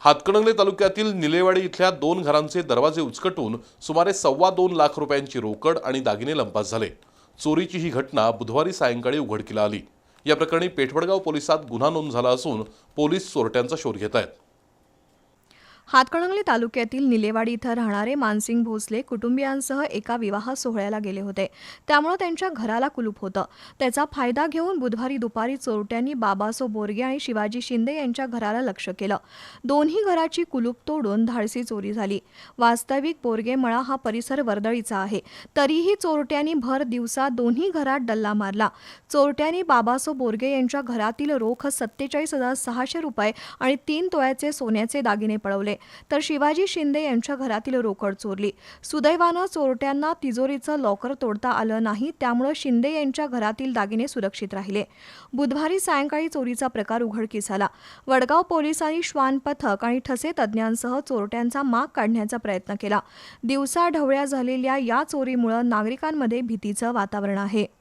हातकणंगले तालुक्यातील निलेवाडी इथल्या दोन घरांचे दरवाजे उचकटून सुमारे सव्वा दोन लाख रुपयांची रोकड आणि दागिने लंपास झाले. चोरीची ही घटना बुधवारी सायंकाळी उघडकीला आली. या प्रकरणी पेठवडगाव पोलिसात गुन्हा नोंद झाला असून पोलीस चोरट्यांचा शोध घेत आहेत. हातकणंगले तालुक्यातील निलेवाडी इथं राहणारे मानसिंग भोसले कुटुंबियांसह एका विवाह सोहळ्याला गेले होते. त्यामुळे त्यांच्या घराला कुलूप होतं. त्याचा फायदा घेऊन बुधवारी दुपारी चोरट्यांनी बाबासो बोरगे आणि शिवाजी शिंदे यांच्या घराला लक्ष केलं. दोन्ही घराची कुलूप तोडून धाडसी चोरी झाली. वास्तविक बोरगे मळा हा परिसर वर्दळीचा आहे. तरीही चोरट्यांनी भर दिवसा दोन्ही घरात डल्ला मारला. चोरट्यांनी बाबासो बोरगे यांच्या घरातील रोख सत्तेचाळीस हजार सहाशे रुपये आणि तीन तोळ्याचे सोन्याचे दागिने पळवले. तर शिवाजी शिंदे यांच्या घरातील रोकड चोरली. सुदैवानं चोरट्यांना तिजोरीचं लॉकर तोडता आलं नाही त्यामुळे शिंदे यांच्या घरातील दागिने सुरक्षित राहिले. बुधवारी सायंकाळी चोरीचा प्रकार उघडकीस आला. वडगाव पोलिसांनी श्वान पथक आणि ठसे तज्ज्ञांसह चोरट्यांचा माग काढण्याचा प्रयत्न केला. दिवसा ढवळ्या झालेल्या या चोरीमुळे नागरिकांमध्ये भीतीचं वातावरण आहे.